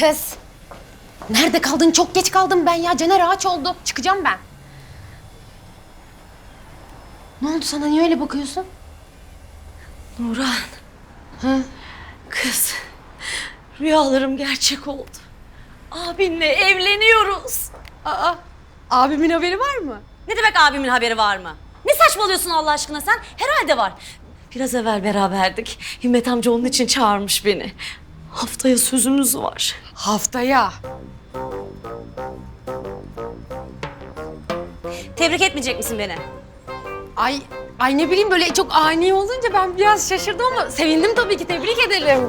Kız. Nerede kaldın? Çok geç kaldım ben ya. Caner ağaç oldu. Çıkacağım ben. Ne oldu sana? Niye öyle bakıyorsun? Nurhan. Ha? Kız. Rüyalarım gerçek oldu. Abinle evleniyoruz. Aa, abimin haberi var mı? Ne demek abimin haberi var mı? Ne saçmalıyorsun Allah aşkına sen? Herhalde var. Biraz evvel beraberdik. Himmet amca onun için çağırmış beni. Haftaya sözümüz var. Haftaya. Tebrik etmeyecek misin beni? Ay, ay ne bileyim böyle çok ani olunca ben biraz şaşırdım ama sevindim tabii ki. Tebrik ederim.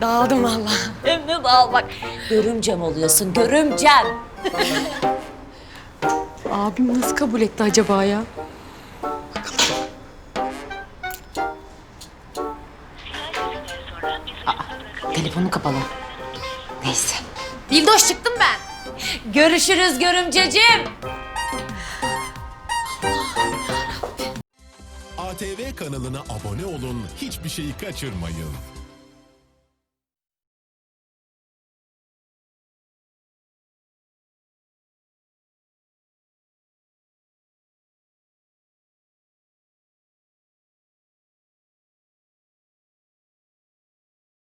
Dağıldım valla. Hem de al bak. Görümcem oluyorsun, görümcem. Abim nasıl kabul etti acaba ya? Aa, telefonu kapalı. Neyse. Dildoş çıktım ben. Görüşürüz görümceciğim. ATV kanalına abone olun, hiçbir şeyi kaçırmayın.